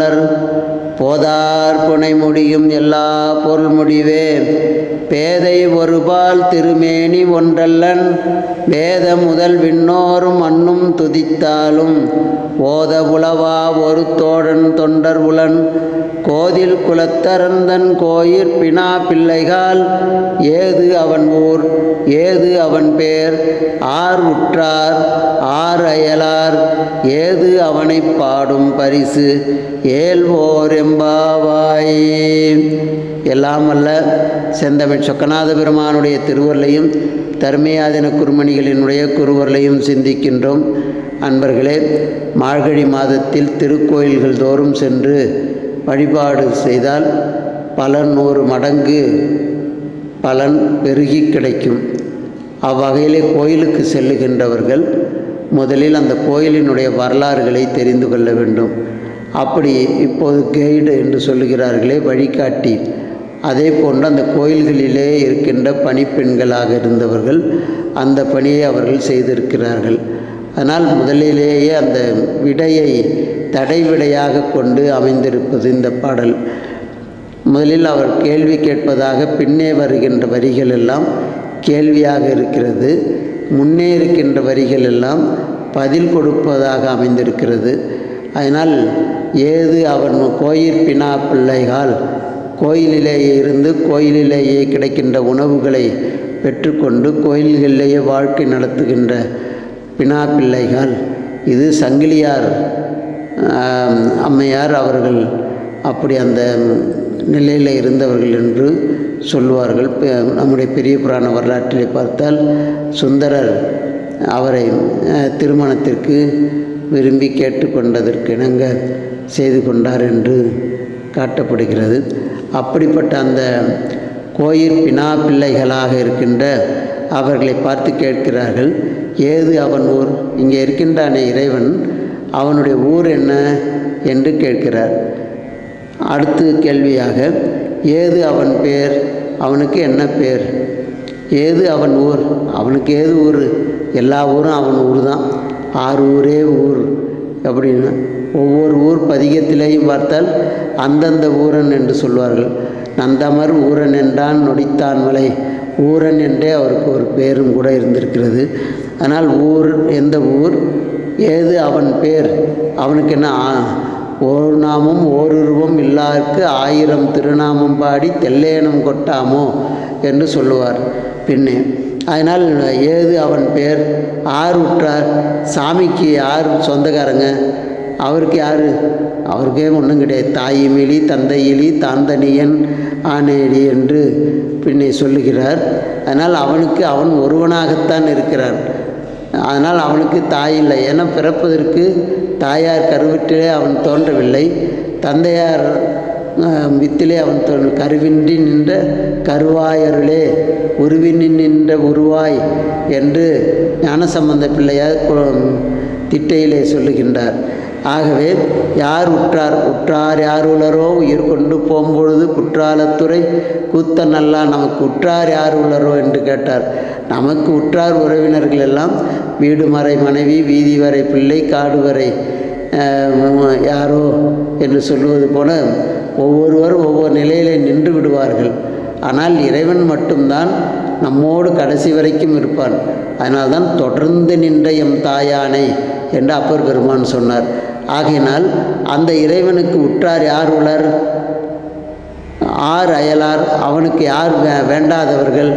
ஏழினும் போதார் புனை முடியும் எல்லா பொருள் முடிவே. பேதை ஒருபால் திருமேனி ஒன்றல்லன் வேத முதல் விண்ணோரும் அண்ணும் துதித்தாலும் ஓத உளவா ஒரு தோழன் தொண்டர் உளன் கோதில் குலத்தரந்தன் கோயிற் பினா பிள்ளைகால். ஏது அவன் ஊர் ஏது அவன் பேர்? ஆர் உற்றார் ஆர் அயலார். ஏது அவனைப் பாடும் பரிசு? ஏல்வோர் எம்பாவாய். எல்லாம் அல்ல செந்தமிழ் சொக்கநாத பெருமானுடைய திருவருளையும் தர்மயாதின குருமணிகளினுடைய குருவர்களையும் சிந்திக்கின்றோம். அன்பர்களே மார்கழி மாதத்தில் திருக்கோயில்கள் தோறும் சென்று வழிபாடு செய்தால் பல நூறு மடங்கு பலன் பெருகி கிடைக்கும். அவ்வகையிலே கோயிலுக்கு செல்லுகின்றவர்கள் முதலில் அந்த கோயிலினுடைய வரலாறுகளை தெரிந்து கொள்ள வேண்டும். அப்படி இப்போது கைடு என்று சொல்லுகிறார்களே வழிகாட்டி. அதே போன்று அந்த கோயில்களிலே இருக்கின்ற பணிப்பெண்களாக இருந்தவர்கள் அந்த பணியை அவர்கள் செய்திருக்கிறார்கள். அதனால் முதலிலேயே அந்த விடையை தடைவிடையாக கொண்டு அமைந்திருப்பது இந்த பாடல். முதலில் அவர் கேள்வி கேட்பதாக பின்னே வருகின்ற வரிகள் எல்லாம் கேள்வியாக இருக்கிறது. முன்னே இருக்கின்ற வரிகள் எல்லாம் பதில் கொடுப்பதாக அமைந்திருக்கிறது. அதனால் ஏது அவன் கோயிற் பினா பிள்ளைகால் கோயிலிலேயே இருந்து கோயிலிலேயே கிடைக்கின்ற உணவுகளை பெற்றுக்கொண்டு கோயில்களிலேயே வாழ்க்கை நடத்துகின்ற பினா பிள்ளைகள் இது சங்கிலியார் அம்மையார் அவர்கள் அப்படி அந்த நிலையில் இருந்தவர்கள் என்று சொல்லுவார்கள். நம்முடைய பெரிய புராண வரலாற்றிலே பார்த்தால் சுந்தரர் அவரை திருமணத்திற்கு விரும்பி கேட்டுக்கொண்டதற்கு இணங்க செய்து கொண்டார் என்று காட்டப்படுகிறது. அப்படிப்பட்ட அந்த கோயில் பினா பிள்ளைகளாக இருக்கின்ற அவர்களை பார்த்து கேட்கிறார்கள். ஏது அவன் ஊர்? இங்கே இருக்கின்றானே இறைவன். அவனுடைய ஊர் என்ன என்று கேட்கிறார். அடுத்து கேள்வியாக ஏது அவன் பேர்? அவனுக்கு என்ன பேர்? ஏது அவன் ஊர்? அவனுக்கு ஏது ஊர்? எல்லா ஊரும் அவன் ஊர் தான். ஆறு ஊரே ஊர் அப்படின்னு ஒவ்வொரு ஊர் பதிகத்திலேயும் பார்த்தால் அந்தந்த ஊரன் என்று சொல்வார்கள். நந்தமர் ஊரன் என்றான் நொடித்தான் மலை ஊரன் என்றே அவருக்கு ஒரு பேரும் கூட இருந்திருக்கிறது. ஆனால் ஊர் எந்த ஊர்? ஏது அவன் பேர்? அவனுக்கு என்ன ஆ- ஓர் நாமம் ஓருருவம் இல்லாருக்கு ஆயிரம் திருநாமம் பாடி தெல்லேனம் கொட்டாமோ? என்று சொல்லுவார். பின்னே அதனால் ஏது அவன் பேர்? ஆர் உற்றார்? சாமிக்கு யார் சொந்தக்காரங்க? அவருக்கு யார்? அவருக்கே ஒன்றும் கிடையாது. தாயிமிழி தந்தையிலி தாந்தனியன் ஆனேடி என்று பின்னே சொல்லுகிறார். அதனால் அவனுக்கு அவன் ஒருவனாகத்தான் இருக்கிறான். அதனால் அவனுக்கு தாய் இல்லை. ஏன்னா பிறப்பதற்கு தாயார் கருவிட்டிலே அவன் தோன்றவில்லை. தந்தையார் வித்திலே அவன் தோன்ற கருவின்றி நின்ற கருவாயருளே உருவின்றி நின்ற உருவாய் என்று ஞானசம்பந்த பிள்ளையார் திட்டையிலே சொல்லுகின்றார். ஆகவே யார் உற்றார் உற்றார் யார் உள்ளரோ உயிர் கொண்டு போகும்பொழுது குற்றாலத்துறை கூத்த நல்லா நமக்கு உற்றார் யார் உள்ளரோ என்று கேட்டார். நமக்கு உற்றார் உறவினர்கள் எல்லாம் வீடு மறை மனைவி வீதி வரை பிள்ளை காடு வரை யாரோ என்று சொல்லுவது போல ஒவ்வொருவரும் ஒவ்வொரு நிலையிலே நின்று விடுவார்கள். ஆனால் இறைவன் மட்டும்தான் நம்மோடு கடைசி வரைக்கும் இருப்பான். அதனால்தான் தொடர்ந்து நின்ற எம் தாயானை என்று அப்பர் பெருமான் சொன்னார். ஆகையினால் அந்த இறைவனுக்கு உற்றார் யார் உலர் ஆர் அயலார் அவனுக்கு யார் வே- வேண்டாதவர்கள்?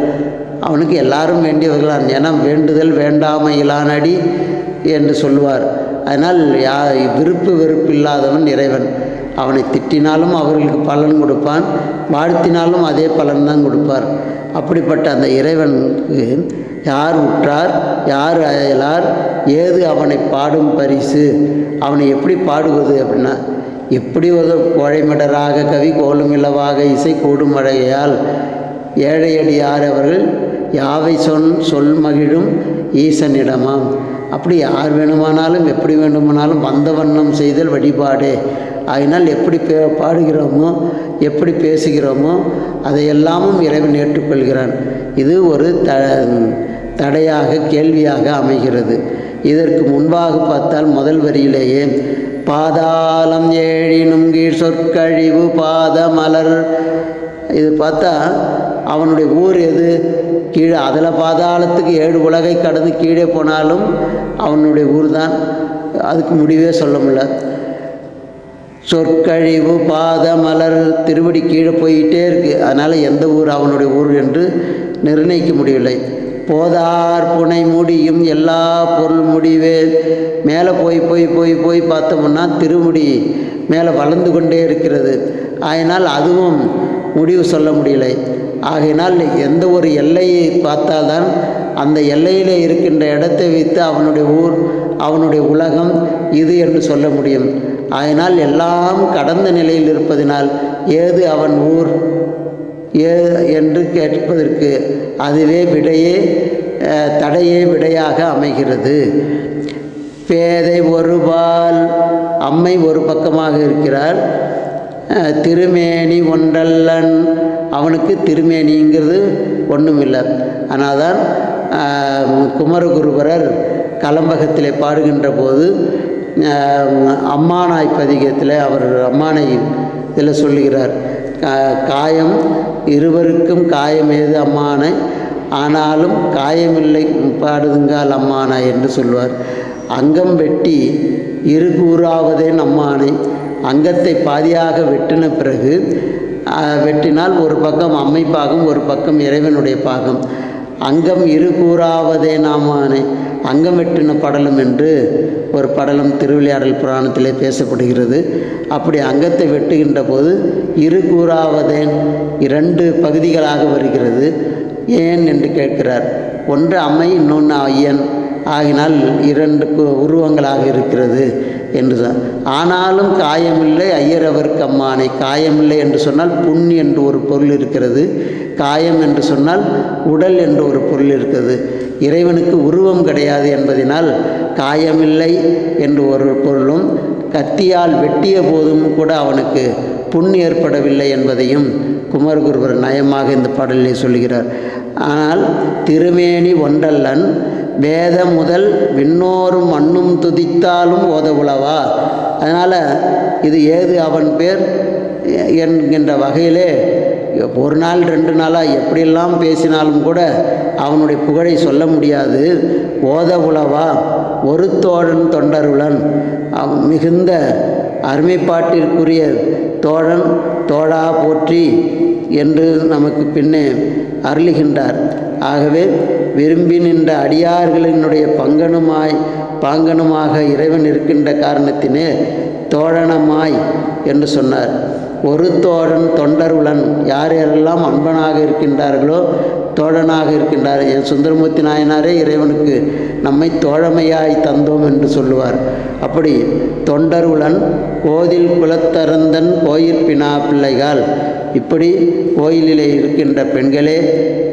அவனுக்கு எல்லாரும் வேண்டியவர்களான் என வேண்டுதல் வேண்டாமையிலானடி என்று சொல்லுவார். அதனால் யா விருப்பு வெறுப்பு இல்லாதவன் இறைவன். அவனை திட்டினாலும் அவர்களுக்கு பலன் கொடுப்பான் வாழ்த்தினாலும் அதே பலன் தான் கொடுப்பார். அப்படிப்பட்ட அந்த இறைவனுக்கு யார் உற்றார் யார் அயலார் ஏது அவனை பாடும் பரிசு அவனை எப்படி பாடுவது அப்படின்னா எப்படி ஒரு கோழைமடராக கவி கோலுமிளவாக இசை கூடுமழையால் ஏழையடியார் அவர்கள் யாவை சொன் சொல் மகிழும் ஈசனிடமாம். அப்படி யார் வேணுமானாலும் எப்படி வேண்டுமானாலும் வந்த வண்ணம் செய்தல் வழிபாடே. அதனால் எப்படி பே பாடுகிறோமோ எப்படி பேசுகிறோமோ அதையெல்லாமும் இறைவன் ஏற்றுக்கொள்கிறான். இது ஒரு த தடையாக கேள்வியாக அமைகிறது. இதற்கு முன்பாக பார்த்தால் முதல் வரியிலேயே பாதாளம் ஏழினும் கீழ் சொற்கழிவு பாதமலர் இது பார்த்தா அவனுடைய ஊர் எது? கீழே அதில் பாதாளத்துக்கு ஏழு உலகை கடந்து கீழே போனாலும் அவனுடைய ஊர் தான் அதுக்கு முடிவே சொல்ல முடியல. சொற்கழிவு பாத மலர் திருவடி கீழே போயிட்டே இருக்கு. அதனால் எந்த ஊர் அவனுடைய ஊர் என்று நிர்ணயிக்க முடியவில்லை. போதார் புனை முடியும் எல்லா பொருள் முடிவே. மேலே போய் போய் போய் போய் பார்த்தோம்னா திருமுடி மேலே வளர்ந்து கொண்டே இருக்கிறது. அதனால் அதுவும் முடிவு சொல்ல முடியலை. ஆகையினால் எந்த ஒரு எல்லையை பார்த்தால்தான் அந்த எல்லையில் இருக்கின்ற இடத்தை வைத்து அவனுடைய ஊர் அவனுடைய உலகம் இது என்று சொல்ல முடியும். ஆகையினால் எல்லாம் கடந்த நிலையில் இருப்பதினால் ஏது அவன் ஊர் ஏ என்று கேட்பதற்கு அதுவே விடையே தடையே விடையாக அமைகிறது. பேதை ஒருபால் அம்மை ஒரு பக்கமாக இருக்கிறார். திருமேனி ஒன்றல்லன். அவனுக்கு திருமேனிங்கிறது ஒன்றும் இல்லை ஆனால் தான் குமரகுருபரர் கலம்பகத்தில் பாடுகின்ற போது அம்மானாய் பதிகத்தில் அவர் அம்மானை இதில் சொல்லுகிறார். காயம் இருவருக்கும் காயம் ஏது அம்மானை ஆனாலும் காயமில்லை பாடுதுங்கால் அம்மானா என்று சொல்வார். அங்கம் வெட்டி இருகூறாவதே நம்மானை அம்மானை. அங்கத்தை பாதியாக வெட்டின பிறகு வெட்டினால் ஒரு பக்கம் அம்மை பாகம் ஒரு பக்கம் இறைவனுடைய பாகம். அங்கம் இரு கூறாவதே நாமானே. அங்கம் வெட்டின படலம் என்று ஒரு படலம் திருவிளையாடல் புராணத்திலே பேசப்படுகிறது. அப்படி அங்கத்தை வெட்டுகின்ற போது இரு கூறாவதேன் இரண்டு பகுதிகளாக வருகிறது. ஏன் என்று கேட்கிறார். ஒன்று அம்மை இன்னொன்று ஐயன். ஆகினால் இரண்டு உருவங்களாக இருக்கிறது. என்று தான் ஆனாலும் காயமில்லை ஐயரவர்க்கு அம்மானை காயமில்லை என்று சொன்னால் புண் என்று ஒரு பொருள் இருக்கிறது காயம் என்று சொன்னால் உடல் என்று ஒரு பொருள் இருக்கிறது. இறைவனுக்கு உருவம் கிடையாது என்பதினால் காயமில்லை என்று ஒரு பொருளும் கத்தியால் வெட்டிய போதும் கூட அவனுக்கு புண் ஏற்படவில்லை என்பதையும் குமரகுருவர் நயமாக இந்த பாடலிலே சொல்கிறார் ஆனால் திருமேனி ஒன்றல்லன் வேத முதல் விண்ணோரும் மண்ணும் துதித்தாலும் ஓதவுளவா? அதனால் இது ஏது அவன் பேர் என்கின்ற வகையிலே ஒரு நாள் ரெண்டு நாளாக எப்படியெல்லாம் பேசினாலும் கூட அவனுடைய புகழை சொல்ல முடியாது. ஓத உளவா ஒரு தோழன் தொண்டருளன். அவன் மிகுந்த அருமைப்பாட்டிற்குரிய தோழன் தோழா போற்றி என்று நமக்கு பின்னே அருளுகின்றார். ஆகவே விரும்பி நின்ற அடியார்களினுடைய பங்கனுமாய் பாங்கனுமாக இறைவன் இருக்கின்ற காரணத்தினே தோழனமாய் என்று சொன்னார். ஒரு தோழன் தொண்டருளன் யார் யாரெல்லாம் அன்பனாக இருக்கின்றார்களோ தோழனாக இருக்கின்றார். என் சுந்தரமூர்த்தி நாயனாரே இறைவனுக்கு நம்மை தோழமையாய் தந்தோம் என்று சொல்லுவார். அப்படி தொண்டருளன் கோதில் குலத்தரந்தன் கோயிற்பினா பிள்ளைகள். இப்படி கோயிலிலே இருக்கின்ற பெண்களே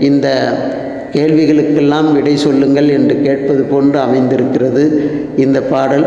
இந்த கேள்விகளுக்கெல்லாம் விடை சொல்லுங்கள் என்று கேட்பது போன்று அமைந்திருக்கிறது இந்த பாடல்.